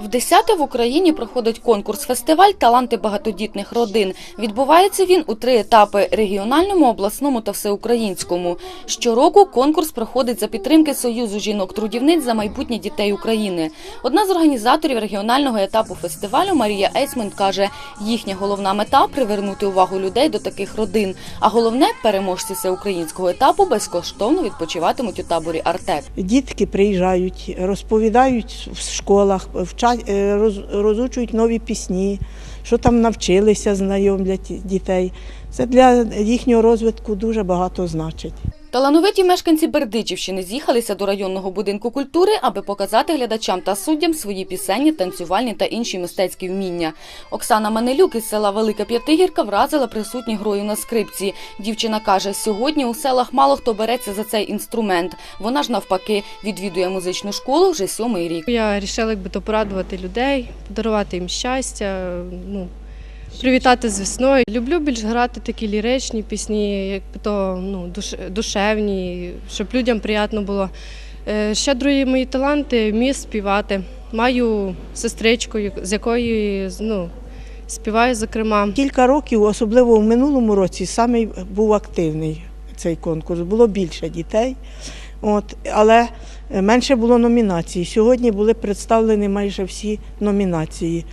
В десяте в Україні проходить конкурс-фестиваль Таланти багатодітних родин. Відбувається він у три етапи: регіональному, обласному та всеукраїнському. Щороку конкурс проходить за підтримки Союзу жінок-трудівниць за майбутнє дітей України. Одна з організаторів регіонального етапу фестивалю Марія Ейсмонт каже, їхня головна мета привернути увагу людей до таких родин. А головне, переможці всеукраїнського етапу безкоштовно відпочиватимуть у таборі Артек. Дітки приїжджають, розповідають в школах, розучують нові пісні, що там навчилися, знайомлять дітей. Це для їхнього розвитку дуже багато значить. Талановиті мешканці Бердичівщини з'їхалися до районного будинку культури, аби показати глядачам та суддям свої пісенні, танцювальні та інші мистецькі вміння. Оксана Манелюк із села Велика П'ятигірка вразила присутніх грою на скрипці. Дівчина каже, сьогодні у селах мало хто береться за цей інструмент. Вона ж навпаки відвідує музичну школу вже сьомий рік. Я вирішила якби то порадувати людей, подарувати їм щастя, ну, привітати з весною. Люблю більш грати такі ліричні пісні, якби то ну, душевні, щоб людям приємно було. Е, Ще другі мої таланти вмію співати. Маю сестричку, з якою ну, співаю, зокрема. Кілька років, особливо в минулому році, саме був активний цей конкурс. Було більше дітей, от, але менше було номінацій. Сьогодні були представлені майже всі номінації.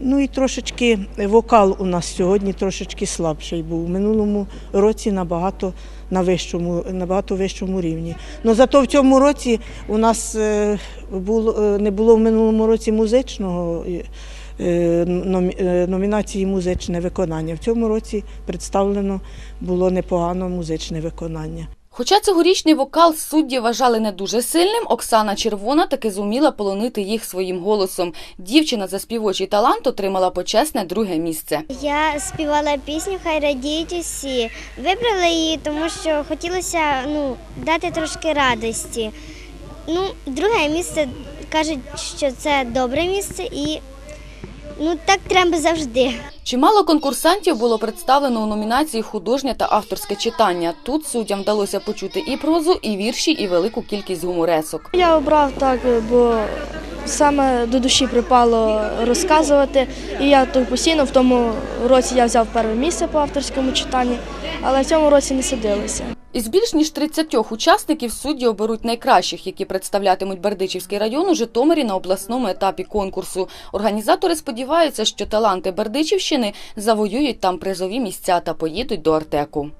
Ну і трошечки вокал у нас сьогодні трошечки слабший був. У минулому році набагато на вищому, набагато вищому рівні. Ну зато в цьому році у нас е, було, е, не було в минулому році музичного е, номі- номінації музичне виконання. В цьому році представлено було непогано музичне виконання. Хоча цьогорічний вокал судді вважали не дуже сильним, Оксана Червона таки зуміла полонити їх своїм голосом. Дівчина за співочий талант отримала почесне друге місце. Я співала пісню Хай радіють усі. Вибрала її, тому що хотілося ну, дати трошки радості. Ну, друге місце кажуть, що це добре місце і ну, так треба завжди. Чимало конкурсантів було представлено у номінації художнє та авторське читання. Тут суддям вдалося почути і прозу, і вірші, і велику кількість гуморесок. Я обрав так, бо саме до душі припало розказувати. І я тут постійно в тому році я взяв перше місце по авторському читанні, але в цьому році не садилася. Із більш ніж 30 учасників судді оберуть найкращих, які представлятимуть Бердичівський район у Житомирі на обласному етапі конкурсу. Організатори сподіваються, що таланти Бердичівщини завоюють там призові місця та поїдуть до Артеку.